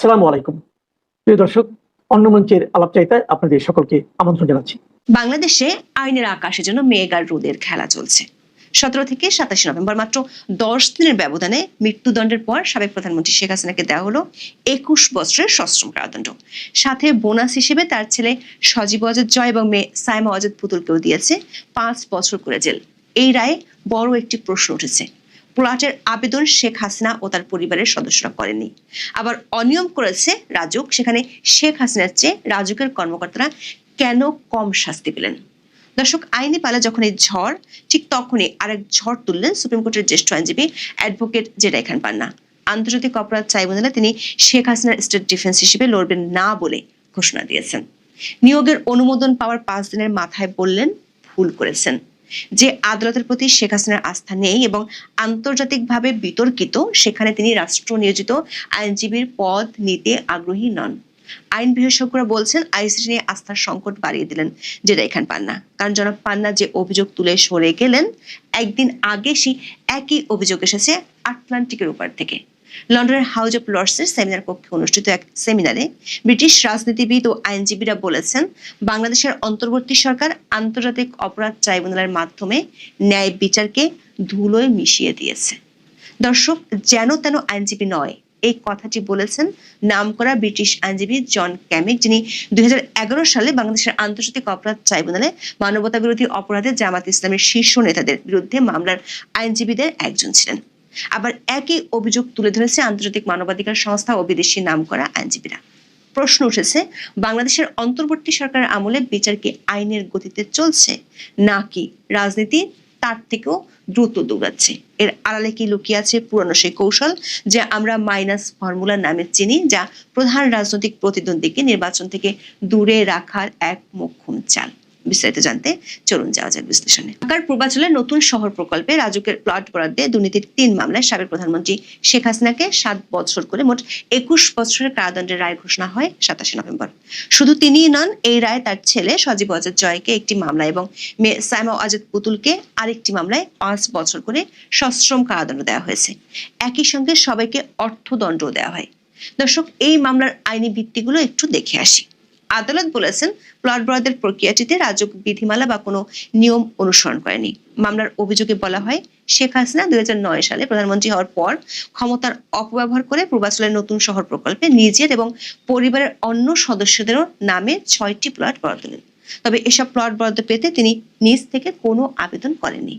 আসসালামু আলাইকুম। প্রিয় দর্শক, অন্য মঞ্চের আলাপচারিতায় আপনাদের সকলকে আমন্ত্রণ জানাচ্ছি। বাংলাদেশে আইনের আকাশের জন্য মেঘ রোদের খেলা চলছে। সতেরো থেকে সাতাশে নভেম্বর মাত্র দশ দিনের ব্যবধানে মৃত্যুদণ্ডের পর সাবেক প্রধানমন্ত্রী শেখ হাসিনাকে দেওয়া হলো একুশ বছরের সশ্রম কারাদণ্ড। সাথে বোনাস হিসেবে তার ছেলে সজীব অজিত জয় এবং মেয়ে সাইমা অজিত পুতুলকেও দিয়েছে পাঁচ বছর করে জেল। এই রায়ে বড় একটি প্রশ্ন উঠেছে। প্লটের আবেদন শেখ হাসিনা ও তার পরিবারের সদস্যরা করেনি আবার অনিয়ম করেছে রাজুক। সেখানে শেখ হাসিনার চেয়ে রাজুকের কর্মকর্তারা কেন কম শাস্তি পেলেন? দর্শক, আইনি পালা যখন এই ঝড়, ঠিক তখনই আরেক ঝড় তুললেন সুপ্রিম কোর্টের জ্যেষ্ঠ আইনজীবী অ্যাডভোকেট জেরা খান পান্না। আন্তর্জাতিক অপরাধ ট্রাইব্যুনালে তিনি শেখ হাসিনার স্টেট ডিফেন্স হিসেবে লড়বেন না বলে ঘোষণা দিয়েছেন। নিয়োগের অনুমোদন পাওয়ার পাঁচ দিনের মাথায় বললেন, ভুল করেছেন। যে আদালতের প্রতি শেখ হাসিনার আস্থা নেই এবং আন্তর্জাতিকভাবে বিতর্কিত, সেখানে তিনি রাষ্ট্র নিয়োজিত আইনজীবীর পদ নিতে আগ্রহী নন। আইন বিশেষজ্ঞরা বলছেন আইসিটি নিয়ে আস্থার সংকট বাড়িয়ে দিলেন যেটা এখান পান্না। কারণ জনাব পান্না যে অভিযোগ তুলে সরে গেলেন, একদিন আগে সেই একই অভিযোগ এসেছে আটলান্টিকের উপর থেকে। লন্ডনের হাউস অফ লর্ডসের সেমিনার কক্ষে অনুষ্ঠিত এক সেমিনারে ব্রিটিশ রাজনীতিবিদ ও আইনজীবীরা বলেছেন, বাংলাদেশের অন্তর্বর্তী সরকার আন্তর্জাতিক অপরাধ ট্রাইব্যুনালের মাধ্যমে ন্যায় বিচারকে ধুলোয় মিশিয়ে দিয়েছে। দর্শক, যেন তেন আইনজীবী নয়, এই কথাটি বলেছেন নামকরা ব্রিটিশ আইনজীবী জন ক্যামিক, যিনি দুই হাজার এগারো সালে বাংলাদেশের আন্তর্জাতিক অপরাধ ট্রাইব্যুনালে মানবতা বিরোধী অপরাধে জামাত ইসলামের শীর্ষ নেতাদের বিরুদ্ধে মামলার আইনজীবীদের একজন ছিলেন। আবার একই অভিযোগ তুলে ধরেছে আন্তর্জাতিক মানবাধিকার সংস্থা ও বিদেশি নামকরা আইনজীবীরা। প্রশ্ন উঠেছে, বাংলাদেশের অন্তর্বর্তী সরকারের আমলে বিচার কি আইনের গতিতে চলছে, নাকি রাজনীতি তার থেকেও দ্রুত দৌড়াচ্ছে? এর আড়ালে কি লুকিয়ে আছে পুরনো সেই কৌশল যা আমরা মাইনাস ফর্মুলা নামে চিনি, যা প্রধান রাজনৈতিক প্রতিদ্বন্দ্বীকে নির্বাচন থেকে দূরে রাখার এক মোক্ষম চাল? বিস্তারিত জানতে চলুন যাওয়া যাক বিশ্লেষণে। ঢাকার পূর্বাঞ্চলের নতুন শহর প্রকল্পে রাজুকের প্লট বরাদ্দে দুর্নীতির তিন মামলায় সাবেক প্রধানমন্ত্রী শেখ হাসিনাকে সাত বছর করে মোট একুশ বছরের কারাদণ্ডের রায় ঘোষণা হয় সাতাশে নভেম্বর। শুধু তিনিই নন, এই রায় তার ছেলে সজীব অজিত জয়কে একটি মামলা এবং মেয়ে সাইমা অজিত পুতুলকে আরেকটি মামলায় পাঁচ বছর করে সশ্রম কারাদণ্ড দেওয়া হয়েছে। একই সঙ্গে সবাইকে অর্থদণ্ডও দেওয়া হয়। দর্শক, এই মামলার আইনি ভিত্তিগুলো একটু দেখে আসি। আদালত বলেছেন প্লট বরাদ্দের প্রক্রিয়াটিতে রাজক বিধিমালা বা কোনো নিয়ম অনুসরণ করেনি। মামলার অভিযোগে বলা হয়, শেখ হাসিনা দুই হাজার নয় সালে প্রধানমন্ত্রী হওয়ার পর ক্ষমতার অপব্যবহার করে পূর্বাঞ্চলের নতুন শহর প্রকল্পে নিজের এবং পরিবারের অন্য সদস্যদেরও নামে ছয়টি প্লট বরাদ্দ দেন তবে এসব প্লট বরাদ্দ পেতে তিনি নিজ থেকে কোনো আবেদন করেননি।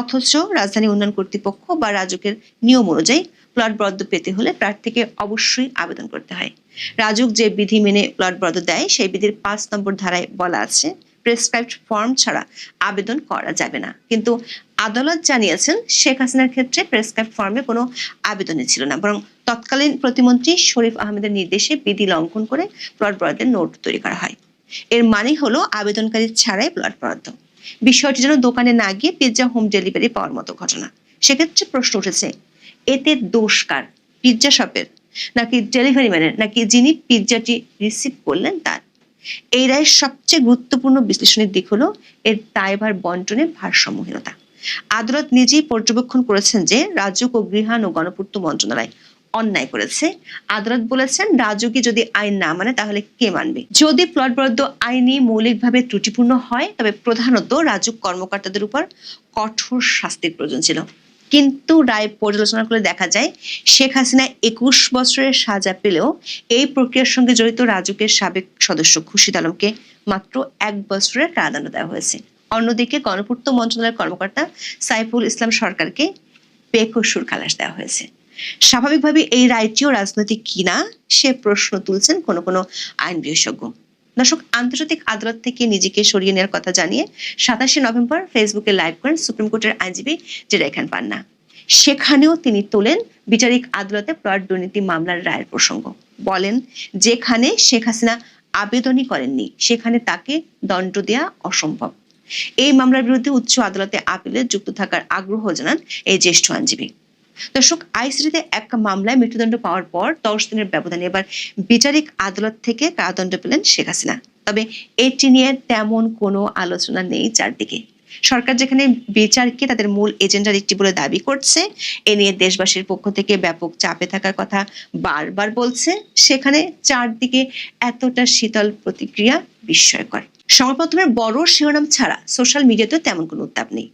অথচ রাজধানী উন্নয়ন কর্তৃপক্ষ বা রাজকের নিয়ম অনুযায়ী প্লট বরাদ্দ পেতে হলে প্রার্থীকে অবশ্যই আবেদন করতে হয়। রাজুক যে বিধি মেনে প্লট বরাদ্দ দেয়, সেই বিধির পাঁচ নম্বর ধারায় বলা আছে, প্রেসক্রাইবড ফর্ম ছাড়া আবেদন করা যাবে না। কিন্তু আদালত জানিয়েছেন, শেখ হাসিনার ক্ষেত্রে প্রেসক্রাইব ফর্মে কোনো আবেদনই ছিল না। বরং তৎকালীন প্রতিমন্ত্রী শরীফ আহমেদের নির্দেশে বিধি লঙ্ঘন করে প্লট বরাদ্দের নোট তৈরি করা হয়। এর মানে হলো আবেদনকারী ছাড়াই প্লট বরাদ্দ বিষয়টি যেন দোকানে না গিয়ে পিৎজা, হোম ডেলিভারি পাওয়ার মতো ঘটনা। সেক্ষেত্রে প্রশ্ন উঠেছে, এতে দোষ কার? পিৎজা শপের নাকি ডেলিভারি ম্যানের নাকি যিনি পিৎজাটি রিসিভ করলেন তার? এই রায়ের সবচেয়ে গুরুত্বপূর্ণ বিশ্লেষণের দিক হলো এর দায়ভার বন্টনে ভারসাম্যহীনতা। আদালত নিজেই পর্যবেক্ষণ করেছেন যে রাজুক ও গৃহায়ণ ও গণপূর্ত মন্ত্রণালয় অন্যায় করেছে। আদালত বলেছেন রাজুকি যদি আইন না মানে তাহলে কে মানবে? যদি প্লট বরাদ্দ আইনি মৌলিকভাবে ত্রুটিপূর্ণ হয়, তবে প্রধানত রাজুক কর্মকর্তাদের উপর কঠোর শাস্তির প্রয়োজন ছিল। কিন্তু রায় পর্যালোচনা করে দেখা যায়, শেখ হাসিনা একুশ বছরের সাজা পেলেও এই প্রক্রিয়ার সঙ্গে জড়িত রাজুকের সাবেক সদস্য খুশিদ আলমকে মাত্র এক বছরের কারাদণ্ড দেওয়া হয়েছে। অন্যদিকে গণপূর্ত মন্ত্রণালয়ের কর্মকর্তা সাইফুল ইসলাম সরকারকে বেকসুর খালাস দেওয়া হয়েছে। স্বাভাবিকভাবে এই রায়টিও রাজনৈতিক কিনা, সে প্রশ্ন তুলছেন কোনো কোনো আইন বিশেষজ্ঞ। দর্শক, আন্তর্জাতিক আদালত থেকে নিজেকে সরিয়ে নেওয়ার কথা জানিয়ে সাতাশে নভেম্বর ফেসবুকে লাইভ করেন সুপ্রিম কোর্টের আইনজীবী জেরা খান পান্না। সেখানেও তিনি তোলেন বিচারিক আদালতে প্লট দুর্নীতি মামলার রায়ের প্রসঙ্গ। বলেন, যেখানে শেখ হাসিনা আবেদনই করেননি, সেখানে তাকে দণ্ড দেওয়া অসম্ভব। এই মামলার বিরুদ্ধে উচ্চ আদালতে আপিলে যুক্ত থাকার আগ্রহ জানান এই জ্যেষ্ঠ আইনজীবী। দর্শক আইসিটিতে এক মামলায় মৃত্যুদণ্ড পাওয়ার পর দশ দিনের ব্যবধানে এবার বিচারিক আদালত থেকে কারাদণ্ড পেলেন শেখ হাসিনা। তবে এটি নিয়ে তেমন কোনো আলোচনা নেই চারদিকে। সরকার যেখানে বিচারকে তাদের মূল এজেন্ডার একটি বলে দাবি করছে, এ নিয়ে দেশবাসীর পক্ষ থেকে ব্যাপক চাপে থাকার কথা বারবার বলছে। সেখানে চারদিকে এতটা শীতল প্রতিক্রিয়া বিস্ময়কর। সংবাদপত্রের বড় শিরোনাম ছাড়া সোশ্যাল মিডিয়াতে তেমন কোনো উত্তাপ নেই।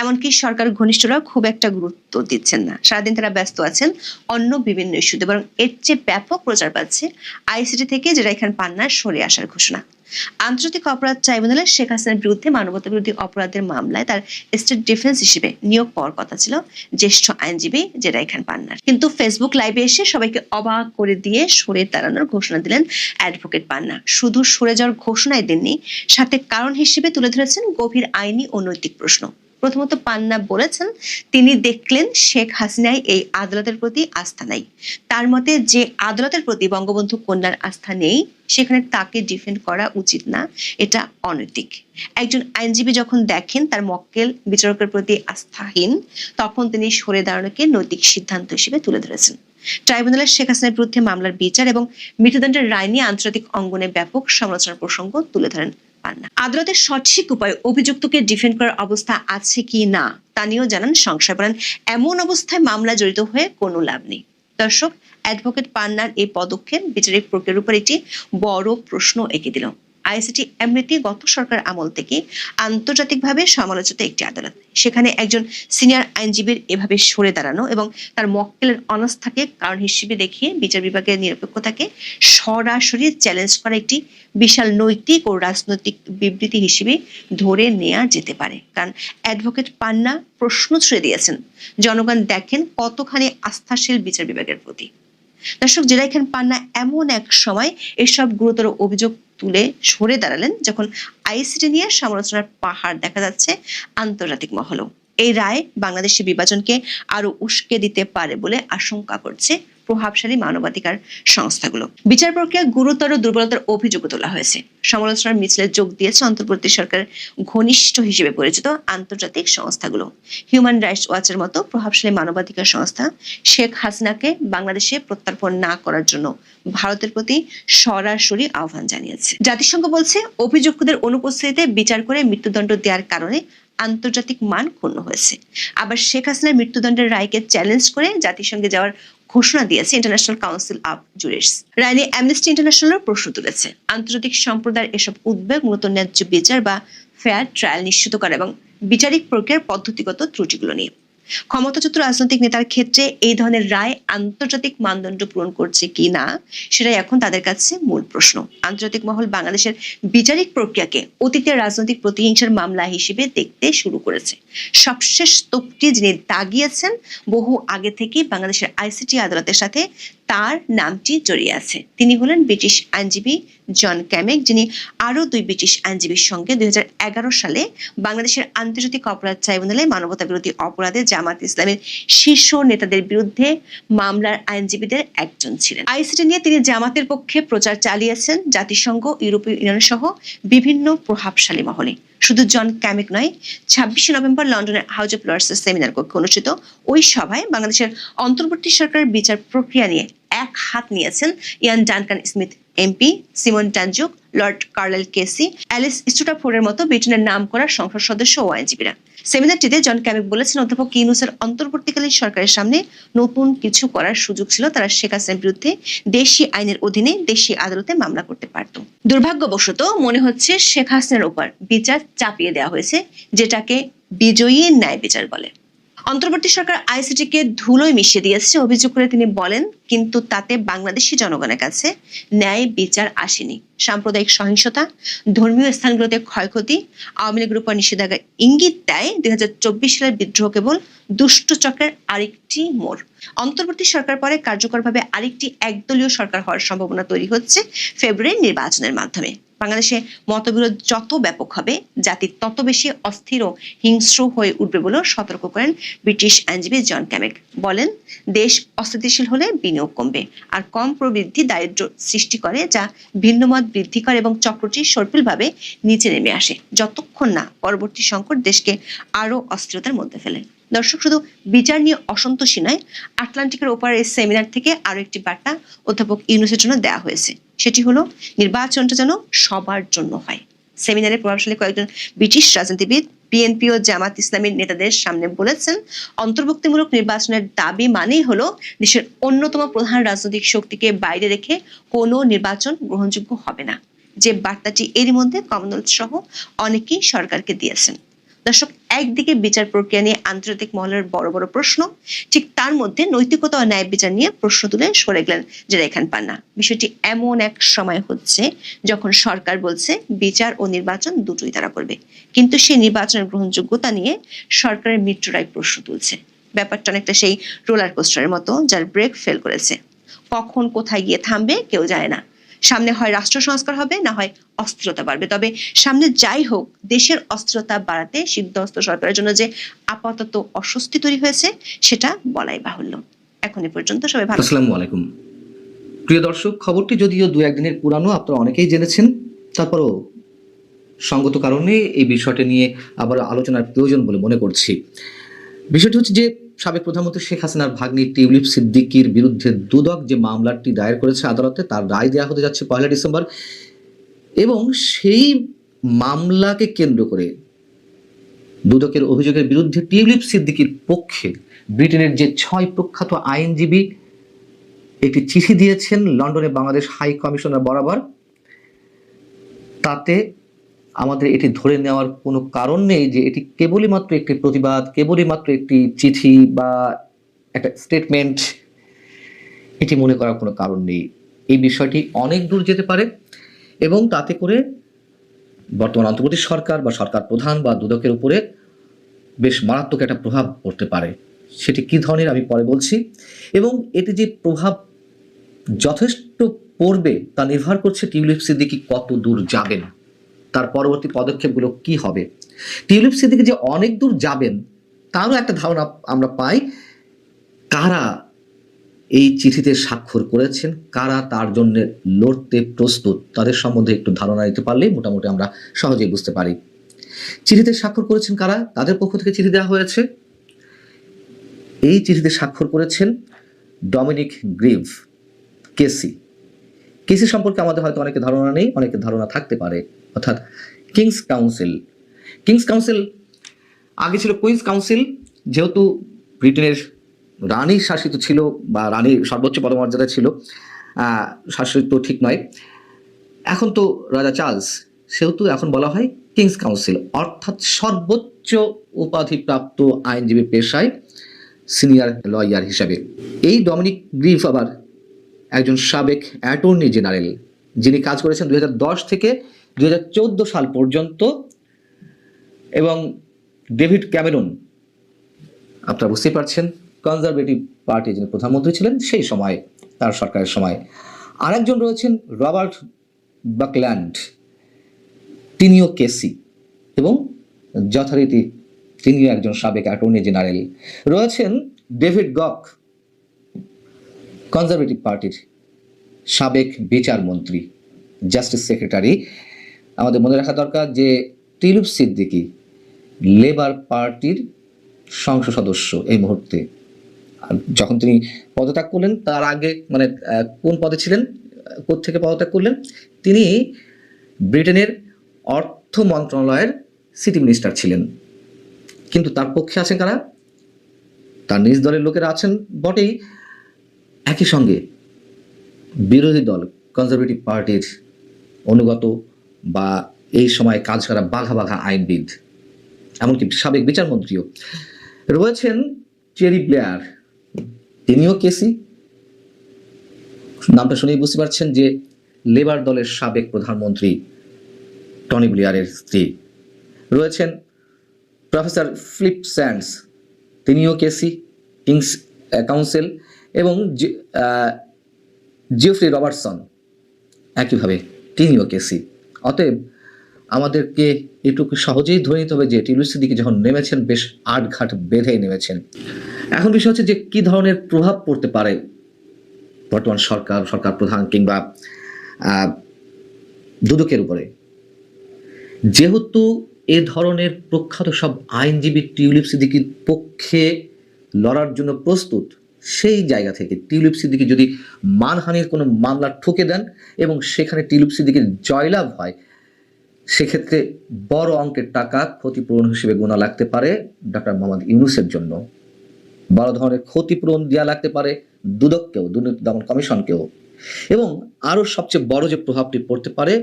এমনকি সরকার ঘনিষ্ঠরাও খুব একটা গুরুত্ব দিচ্ছেন না। সারাদিন তারা ব্যস্ত আছেন অন্য বিভিন্ন ইস্যুতে বরং এর চেয়ে ব্যাপক প্রচার পাচ্ছে আইসিটি থেকে, যেটা এখানে পান্নার সরে আসার ঘোষণা। আন্তর্জাতিক অপরাধ ট্রাইব্যুনালে শেখ হাসিনার বিরুদ্ধে মানবতা বিরোধী অপরাধের মামলায় তার স্টেট ডিফেন্স হিসেবে নিয়োগ পাওয়ার কথা ছিল জ্যেষ্ঠ আইনজীবী জেরা খান পান্নার। কিন্তু ফেসবুক লাইভে এসে সবাইকে অবাক করে দিয়ে সরে দাঁড়ানোর ঘোষণা দিলেন অ্যাডভোকেট পান্না। শুধু সরে যাওয়ার ঘোষণাই দেননি, সাথে কারণ হিসেবে তুলে ধরেছেন গভীর আইনি ও নৈতিক প্রশ্ন। প্রথমত পান্না বলেছেন, তিনি দেখলেন শেখ হাসিনায় এই আদালতের প্রতি আস্থা নাই। তার মতে যে আদালতের প্রতি বঙ্গবন্ধু কন্যার আস্থা নেই, সেখানে তাকে ডিফেন্ড করা উচিত না, এটা অনৈতিক। একজন আইনজীবী যখন দেখেন তার মক্কেল বিচারকের প্রতি আস্থাহীন, তখন তিনি সরে দাঁড়ানোকে নৈতিক সিদ্ধান্ত হিসেবে তুলে ধরেছেন। ট্রাইব্যুনালের শেখ হাসিনার বিরুদ্ধে মামলার বিচার এবং মৃত্যুদণ্ডের রায় নিয়ে আন্তর্জাতিক অঙ্গনে ব্যাপক সমালোচনার প্রসঙ্গ তুলে ধরেন। পান্না আদালতের সঠিক উপায় অভিযুক্তকে ডিফেন্ড করার অবস্থা আছে কি না, তা নিয়েও জানান সংশয় করেন এমন অবস্থায় মামলা জড়িত হয়ে কোনো লাভ নেই। দর্শক, অ্যাডভোকেট পান্নার এই পদক্ষেপ বিচারিক প্রক্রিয়ার উপর একটি বড় প্রশ্ন এঁকে দিল। আইসিটি এমনিতে গত সরকার আমল থেকে আন্তর্জাতিকভাবে সমালোচিত একটি আদালত। সেখানে একজন সিনিয়র আইনজীবীর এভাবে সরে দাঁড়ানো এবং তার মক্কেলের অনাস্থাকে কারণ হিসেবে দেখিয়ে বিচার বিভাগের নিরপেক্ষতাকে সরাসরি চ্যালেঞ্জ করা একটি বিশাল নৈতিক ও রাজনৈতিক বিবৃতি হিসেবে ধরে নেওয়া যেতে পারে। কারণ অ্যাডভোকেট পান্না প্রশ্ন ছুড়ে দিয়েছেন, জনগণ দেখেন কতখানি আস্থাশীল বিচার বিভাগের প্রতি। দর্শক, জেরাই খান পান্না এমন এক সময় এসব গুরুতর অভিযোগ তুলে সরে দাঁড়ালেন যখন আইসিটি নিয়ে সমালোচনার পাহাড় দেখা যাচ্ছে আন্তর্জাতিক মহলেও। এই রায় বাংলাদেশের বিভাজনকে আরও উস্কে দিতে পারে বলে আশঙ্কা করছে প্রভাবশালী মানবাধিকার সংস্থাগুলো। বিচার প্রক্রিয়া গুরুতর দুর্বলতার অভিযোগ তোলা হয়েছে। সমালোচনার মিছিলে যোগ দিয়েছে অন্তর্বর্তী সরকারের ঘনিষ্ঠ হিসেবে পরিচিত আন্তর্জাতিক সংস্থাগুলো। হিউম্যান রাইটস ওয়াচের মতো প্রভাবশালী মানবাধিকার সংস্থা শেখ হাসিনাকে বাংলাদেশে প্রত্যার্পণ না করার জন্য ভারতের প্রতি সরাসরি আহ্বান জানিয়েছে। জাতিসংঘ বলছে, অভিযুক্তদের অনুপস্থিতিতে বিচার করে মৃত্যুদণ্ড দেওয়ার কারণে আন্তর্জাতিক মান ক্ষুণ্ণ হয়েছে। আবার শেখ হাসিনার মৃত্যুদণ্ডের রায়কে চ্যালেঞ্জ করে জাতিসংঘে যাওয়ার ঘোষণা দিয়েছে ইন্টারন্যাশনাল কাউন্সিল অফ জুরিস রায় নিয়ে অ্যামনেস্টি ইন্টারন্যাশনালের প্রশ্ন তুলেছে। আন্তর্জাতিক সম্প্রদায়ের এসব উদ্বেগ মূলত ন্যায্য বিচার বা ফেয়ার ট্রায়াল নিশ্চিত করা এবং বিচারিক প্রক্রিয়ার পদ্ধতিগত ত্রুটিগুলো নিয়ে। ক্ষমতাচ্যুত রাজনৈতিক নেতার ক্ষেত্রে এই ধরনের রায় আন্তর্জাতিক মানদণ্ড পূরণ করছে কি না সেটাই এখন তাদের কাছে মূল প্রশ্ন। আন্তর্জাতিক মহল বাংলাদেশের বিচারিক প্রক্রিয়াকে অতীতের রাজনৈতিক প্রতিহিংসার মামলা হিসেবে দেখতে শুরু করেছে। সবশেষ তোপটি যিনি দাগিয়েছেন, বহু আগে থেকে বাংলাদেশের আইসিটি আদালতের সাথে তার নামটি জড়িয়ে আছে। তিনি হলেন ব্রিটিশ আইনজীবী জন ক্যামেক, যিনি আরও দুই ব্রিটিশ আইনজীবীর সঙ্গে দুই হাজার এগারো সালে বাংলাদেশের আন্তর্জাতিক অপরাধ ট্রাইব্যুনালে মানবতা বিরোধী অপরাধে জামাত ইসলামের শীর্ষ নেতাদের বিরুদ্ধে মামলার আইনজীবীদের একজন ছিলেন। আইসিটি নিয়ে তিনি জামাতের পক্ষে প্রচার চালিয়েছেন। জাতিসংঘ, ইউরোপীয় ইউনিয়ন সহ বিভিন্ন প্রভাবশালী মহলে। শুধু জন ক্যামিক নয়, ছাব্বিশে নভেম্বর লন্ডনের হাউস অফ লর্ডসের সেমিনার কক্ষে অনুষ্ঠিত। ওই সভায় বাংলাদেশের অন্তর্বর্তী সরকারের বিচার প্রক্রিয়া নিয়ে এক হাত নিয়েছেন Iain Duncan Smith MP, Simon Tanjuk Lord Carlile KC, Alice স্টুটাফোর্ডের মতো ব্রিটেনের নাম করা সংসদ সদস্য ও আইনজীবীরা। সেমিনারটিতে জন ক্যামিক বলেছেন, অধ্যাপক ইউনুসের অন্তর্বর্তীকালীন সরকারের সামনে নতুন কিছু করার সুযোগ ছিল। তারা শেখ হাসিনার বিরুদ্ধে দেশি আইনের অধীনে দেশি আদালতে মামলা করতে পারত। দুর্ভাগ্যবশত মনে হচ্ছে শেখ হাসিনার উপর বিচার চাপিয়ে দেওয়া হয়েছে, যেটাকে বিজয়ী ন্যায় বিচার বলে। অন্তর্বর্তী সরকার আইসিটিকে ধুলোয় মিশিয়ে দিয়েছে। অভিযোগ করে তিনি বলেন, কিন্তু তাতে বাংলাদেশি জনগণের কাছে ন্যায় বিচার আসেনি। সাম্প্রদায়িক সহিংসতা, ধর্মীয় স্থানগুলোতে ক্ষয়ক্ষতি, আওয়ামী লীগের উপর নিষেধাজ্ঞা ইঙ্গিত দেয় দুই হাজার চব্বিশ সালের বিদ্রোহ কেবল দুষ্ট চক্রের আরেকটি মোড়। অন্তর্বর্তী সরকার পরে কার্যকরভাবে আরেকটি একদলীয় সরকার হওয়ার সম্ভাবনা তৈরি হচ্ছে ফেব্রুয়ারি নির্বাচনের মাধ্যমে। বাংলাদেশে মতবিরোধ যত ব্যাপক হবে, জাতি তত বেশি অস্থির ও হিংস্র হয়ে উঠবে বলেও সতর্ক করেন ব্রিটিশ আইনজীবী জন ক্যামেক। বলেন, দেশ অস্থিতিশীল হলে বিনিয়োগ কমবে আর কম প্রবৃদ্ধি দারিদ্র সৃষ্টি করে যা ভিন্নমত বৃদ্ধি করে এবং চক্রটি সর্পিলভাবে নিচে নেমে আসে, যতক্ষণ না পরবর্তী সংকট দেশকে আরও অস্থিরতার মধ্যে ফেলে। দর্শক, শুধু বিচার নিয়ে অসন্তোষী নয়, আটলান্টিকের ওপারের সেমিনার থেকে আরও একটি বার্তা অধ্যাপক ইউনুসের জন্য দেওয়া হয়েছে। সেটি হলো, নির্বাচনটা যেন সবার জন্য হয়। সেমিনারে প্রভাবশালী কয়েকজন ব্রিটিশ রাজনীতিবিদ, বিএনপি ও জামাত ইসলামীর নেতাদের সামনে বলেছেন, অন্তর্ভুক্তিমূলক নির্বাচনের দাবি মানেই হলো, দেশের অন্যতম প্রধান রাজনৈতিক শক্তিকে বাইরে রেখে কোনো নির্বাচন গ্রহণযোগ্য হবে না। যে বার্তাটি এরই মধ্যে কমনওয়েলথ সহ অনেকেই সরকারকে দিয়েছেন। দর্শক, একদিকে বিচার প্রক্রিয়া নিয়ে আন্তর্জাতিক মহলের বড় বড় প্রশ্ন, ঠিক তার মধ্যে নৈতিকতা ও ন্যায় বিচার নিয়ে প্রশ্ন তুলে সরে গেলেন জেরা খান পান্না। বিষয়টি এমন এক সময় হচ্ছে যখন সরকার বলছে বিচার ও নির্বাচন দুটোই তারা করবে। কিন্তু সেই নির্বাচনের গ্রহণযোগ্যতা নিয়ে সরকারের মৃত্যুরায় প্রশ্ন তুলছে। ব্যাপারটা অনেকটা সেই রোলার কোস্টারের মতো, যার ব্রেক ফেল করেছে। কখন কোথায় গিয়ে থামবে কেউ জানে না। সামনে হয় রাষ্ট্র সংস্কার হবে না হয় অস্থিরতা বাড়বে। তবে সামনে যাই হোক দেশের অস্থিরতা বাড়াতে সিদ্ধহস্ত সরকারের জন্য যে আপাতত অস্বস্তি তৈরি হয়েছে সেটা বলাই বাহুল্য। এখন এ পর্যন্ত সবাই ভালো আসসালামু আলাইকুম। প্রিয় দর্শক খবরটি যদিও দু একদিনের পুরানো আপনারা অনেকেই জেনেছেন। তারপরও সঙ্গত কারণে এই বিষয়টি নিয়ে আবার আলোচনার প্রয়োজন বলে মনে করছি। বিষয়টি হচ্ছে যে সাবেক প্রধানমন্ত্রী শেখ হাসিনার ভাগ্নি টিউলিপ সিদ্দিকির বিরুদ্ধে দুদক যে মামলাটি দায়ের করেছে আদালতে, তার রায় দেওয়া হতে যাচ্ছে পয়লা ডিসেম্বর। এবং সেই মামলাকে কেন্দ্র করে দুদকের অভিযোগের বিরুদ্ধে টিউলিপ সিদ্দিকির পক্ষে ব্রিটেনের যে ছয় প্রখ্যাত আইনজীবী একটি চিঠি দিয়েছেন লন্ডনে বাংলাদেশ হাই কমিশনার বরাবর। তাতে আমাদের এটি ধরে নেওয়ার কোনো কারণ নেই যে এটি কেবলই মাত্র একটি প্রতিবাদ, কেবলই মাত্র একটি চিঠি বা একটা স্টেটমেন্ট এটি মনে করার কোনো কারণ নেই। এই বিষয়টি অনেক দূর যেতে পারে এবং তাতে করে বর্তমান অন্তর্বর্তী সরকার বা সরকার প্রধান বা দুদকের উপরে বেশ মারাত্মক একটা প্রভাব পড়তে পারে। সেটি কি ধরনের আমি পরে বলছি। এবং এতে যে প্রভাব যথেষ্ট পড়বে তা নির্ভর করছে টিউলিপ সিদ্দিকি কত দূর যাবেন। তার পরবর্তী পদক্ষেপগুলো কি হবে? টিউলিপ সিদ্দিকি যে অনেক দূর যাবেন, তারও একটা ধারণা আমরা পাই, কারা এই চিঠিতে স্বাক্ষর করেছেন, কারা তার জন্য লড়তে প্রস্তুত, তাদের সম্বন্ধে একটু ধারণা নিতে পারলেই মোটামুটি আমরা সহজেই বুঝতে পারি। চিঠিতে স্বাক্ষর করেছেন কারা? তাদের পক্ষ থেকে চিঠি দেওয়া হয়েছে। এই চিঠিতে স্বাক্ষর করেছেন ডমিনিক গ্রিভ, কেসি। কেসি সম্পর্কে আমাদের হয়তো অনেকের ধারণা নেই, অনেকের ধারণা থাকতে পারে। অর্থাৎ কিংস কাউন্সিল। কিংস কাউন্সিল আগে ছিল কুইন্স কাউন্সিল, যেহেতু ব্রিটেনের রানী শাসিত ছিল বা রানীর সর্বোচ্চ পদমর্যাদা ছিল শাসিত ঠিক নয়। এখন তো রাজা চার্লস, সেহেতু এখন বলা হয় কিংস কাউন্সিল, অর্থাৎ সর্বোচ্চ উপাধিপ্রাপ্ত আইনজীবী পেশায় সিনিয়র লয়ার হিসাবে। এই ডমিনিক গ্রিফ আবার একজন সাবেক অ্যাটর্নি জেনারেল, যিনি কাজ করেছেন দুই হাজার দশ থেকে দু হাজার চোদ্দ সাল পর্যন্ত এবং ডেভিড ক্যামেরন, আপনারা বুঝতেই পারছেন কনজারভেটিভ পার্টি যিনি প্রধানমন্ত্রী ছিলেন, সেই সময়, তার সরকারের সময়। আরেকজন রয়েছেন, রবার্ট বাকল্যান্ড। তিনিও কেসি এবং যথারীতি তিনিও একজন সাবেক অ্যাটর্নি জেনারেল। রয়েছেন ডেভিড গক কনজারভেটিভ পার্টির সাবেক বিচারমন্ত্রী জাস্টিস সেক্রেটারি আমাদের মনে রাখা দরকার যে টিলুপ সিদ্দিকি লেবার পার্টির সংসদ সদস্য এই মুহূর্তে। যখন তিনি পদত্যাগ করলেন, তার আগে মানে কোন পদে ছিলেন? থেকে পদত্যাগ করলেন? তিনি ব্রিটেনের অর্থ মন্ত্রণালয়ের সিটি মিনিস্টার ছিলেন। কিন্তু তার পক্ষে আছেন কারা? তার নিজ দলের লোকেরা আছেন বটেই। একই সঙ্গে বিরোধী দল কনজারভেটিভ পার্টির অনুগত বা এই সময় কাজ করা বাঘা বাঘা আইনবিদ, এমনকি সাবেক বিচারমন্ত্রীও। রয়েছেন চেরি ব্লেয়ার। তিনিও কেসি। নামটা শুনেই বুঝতে পারছেন যে লেবার দলের সাবেক প্রধানমন্ত্রী টনি ব্লেয়ারের স্ত্রী। রয়েছেন প্রফেসর ফ্লিপ স্যান্ডস। তিনিও কেসি, কিংস কাউন্সিল এবং জিওফ্রি রবার্টসন। একইভাবে তিনিও কেসি। অতএব আমাদেরকে এটুকু সহজেই ধরে নিতে হবে যে টিলুসির দিকে যখন নেমেছেন, বেশ আট ঘাট বেঁধেই নেমেছেন। এখন বিষয় হচ্ছে যে কি ধরনের প্রভাব পড়তে পারে বর্তমান সরকার সরকার প্রধান কিংবা দুদকের উপরে? যেহেতু এ ধরনের প্রখ্যাত সব আইনজীবী টিউলিপ সিদ্দিকির পক্ষে লড়ার জন্য প্রস্তুত সেই জায়গা থেকে টিউলিপ সিদ্দিকি যদি মানহানির কোনো মামলা ঠুকে দেন এবং সেখানে টিউলিপ সিদ্দিকির জয়লাভ হয়, সেক্ষেত্রে বড় অঙ্কের টাকা ক্ষতিপূরণ হিসেবে গোনা লাগতে পারে ডক্টর মোহাম্মদ ইউনুসের জন্য। বড় ধরনের ক্ষতিপূরণ দেওয়া লাগতে পারে দুদককেও, দুর্নীতি দমন কমিশনকেও। এবং আরও সবচেয়ে বড় যে প্রভাবটি পড়তে পারে,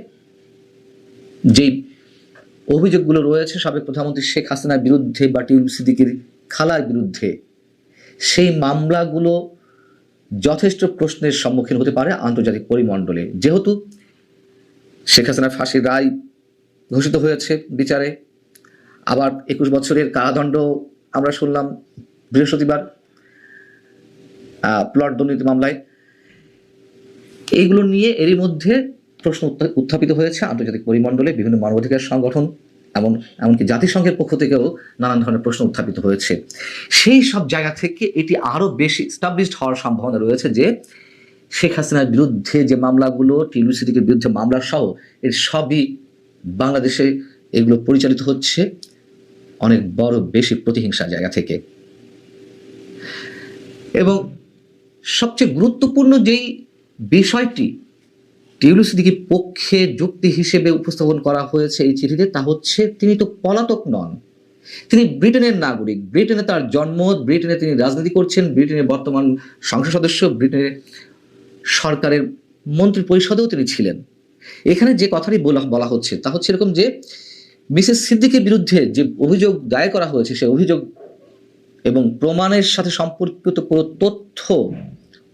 যেই অভিযোগগুলো রয়েছে সাবেক প্রধানমন্ত্রী শেখ হাসিনার বিরুদ্ধে বা টিউলিপ সিদ্দিকের খালার বিরুদ্ধে সেই মামলাগুলো যথেষ্ট প্রশ্নের সম্মুখীন হতে পারে আন্তর্জাতিক পরিমণ্ডলে। যেহেতু শেখ হাসিনার ফাঁসির রায় ঘোষিত হয়েছে বিচারে, আবার একুশ বছরের কারাদণ্ড আমরা শুনলাম বৃহস্পতিবার প্লট দুর্নীতি মামলায়। এইগুলো নিয়ে এরই মধ্যে প্রশ্ন উত্থা- উত্থাপিত হয়েছে আন্তর্জাতিক পরিমণ্ডলে বিভিন্ন মানবাধিকার সংগঠন। এমন, এমনকি জাতিসংঘের পক্ষ থেকেও নানান ধরনের প্রশ্ন উত্থাপিত হয়েছে। সেই সব জায়গা থেকে এটি আরও বেশি স্টাবলিশড হওয়ার সম্ভাবনা রয়েছে যে, শেখ হাসিনার বিরুদ্ধে যে মামলাগুলো টিউলিপ সিদ্দিকের বিরুদ্ধে মামলা সহ, এর সবই বাংলাদেশে এগুলো পরিচালিত হচ্ছে অনেক বড় বেশি প্রতিহিংসার জায়গা থেকে। এবং সবচেয়ে গুরুত্বপূর্ণ যেই বিষয়টি টিউলিপ সিদ্দিকির পক্ষে যুক্তি হিসেবে উপস্থাপন করা হয়েছে এই চিঠিতে, তা হচ্ছে তিনি তো পলাতক নন। তিনি ব্রিটেনের নাগরিক। ব্রিটেনে তার জন্ম, ব্রিটেনে তিনি রাজনীতি করছেন, ব্রিটেনের বর্তমান সংসদ সদস্য, ব্রিটেনের সরকারের মন্ত্রী পরিষদেও তিনি ছিলেন। এখানে যে কথাটি বলা বলা হচ্ছে, তা হচ্ছে এরকম যে মিসেস সিদ্দিকের বিরুদ্ধে যে অভিযোগ দায়ের করা হয়েছে সেই অভিযোগ এবং প্রমাণের সাথে সম্পর্কিত কোনো তথ্য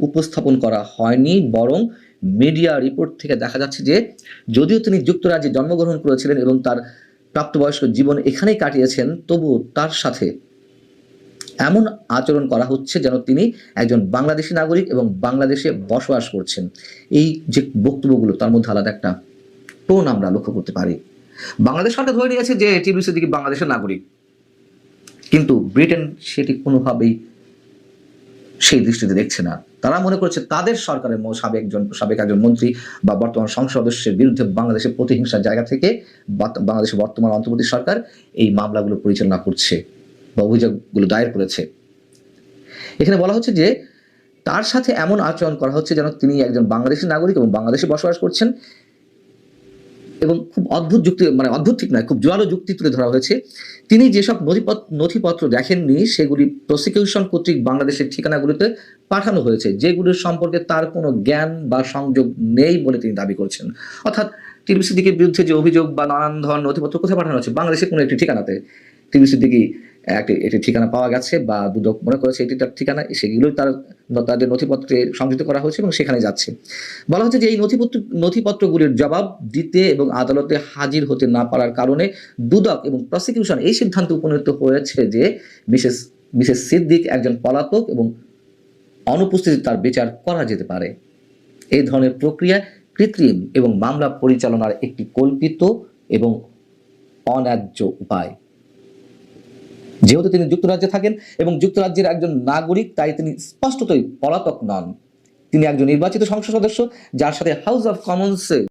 উপস্থাপন করা হয়নি, বরং মিডিয়া রিপোর্ট থেকে দেখা যাচ্ছে যে, যদিও তিনি যুক্তরাজ্যে জন্মগ্রহণ করেছিলেন এবং তার প্রাপ্তবয়স্ক জীবন এখানেই কাটিয়েছেন তবু তার সাথে এমন আচরণ করা হচ্ছে যেন তিনি একজন বাংলাদেশি নাগরিক এবং বাংলাদেশে বসবাস করছেন। এই যে বক্তব্যগুলো, তার মধ্যে আলাদা একটা টোন আমরা লক্ষ্য করতে পারি। বাংলাদেশ সরকার ধরে নিয়েছে যে টিভি সিদ্দিকি বাংলাদেশের নাগরিক। কিন্তু ব্রিটেন সেটি কোনোভাবেই সেই দৃষ্টিতে দেখছে না। তারা মনে করছে তাদের সরকারের সাবেক একজন সাবেক একজন মন্ত্রী বা বর্তমান সংসদ সদস্যের বিরুদ্ধে বাংলাদেশের প্রতিহিংসার জায়গা থেকে বাংলাদেশের বর্তমান অন্তর্বর্তী সরকার এই মামলাগুলো পরিচালনা করছে বা অভিযোগগুলো দায়ের করেছে। এখানে বলা হচ্ছে যে তার সাথে এমন আচরণ করা হচ্ছে যেন তিনি একজন বাংলাদেশি নাগরিক এবং বাংলাদেশে বসবাস করছেন। এবং খুব অদ্ভুত যুক্তি মানে অদ্ভুত ঠিক নয়, খুব জোরালো যুক্তি তুলে ধরা হয়েছে। তিনি যেসব নথিপত্র নথিপত্র দেখেননি, সেগুলি প্রসিকিউশন কর্তৃক বাংলাদেশের ঠিকানাগুলিতে পাঠানো হয়েছে, যেগুলির সম্পর্কে তার কোনো জ্ঞান বা সংযোগ নেই বলে তিনি দাবি করছেন। অর্থাৎ টিভি সিদ্দিকের বিরুদ্ধে যে অভিযোগ বা নানান ধরনের নথিপত্র কোথায় পাঠানো হচ্ছে বাংলাদেশের কোনো একটি ঠিকানাতে টিভি সিদ্দিকি একটি একটি ঠিকানা পাওয়া গেছে বা দুদক মনে করেছে এটি তার ঠিকানা, সেগুলোই তার, তাদের নথিপত্রে সংযুক্ত করা হয়েছে এবং সেখানে যাচ্ছে। বলা হচ্ছে যে এই নথিপত্র, নথিপত্রগুলির জবাব দিতে এবং আদালতে হাজির হতে না পারার কারণে দুদক এবং প্রসিকিউশন এই সিদ্ধান্তে উপনীত হয়েছে যে মিসেস মিসেস সিদ্দিক একজন পলাতক এবং অনুপস্থিতি তার বিচার করা যেতে পারে। এই ধরনের প্রক্রিয়া কৃত্রিম এবং মামলা পরিচালনার একটি কল্পিত এবং অন্যায্য উপায়। যেহেতু তিনি যুক্তরাজ্যে থাকেন এবং যুক্তরাজ্যের একজন নাগরিক, তাই তিনি স্পষ্টতই পলাতক নন। তিনি একজন নির্বাচিত সংসদ সদস্য, যার সাথে হাউস অফ কমন্সে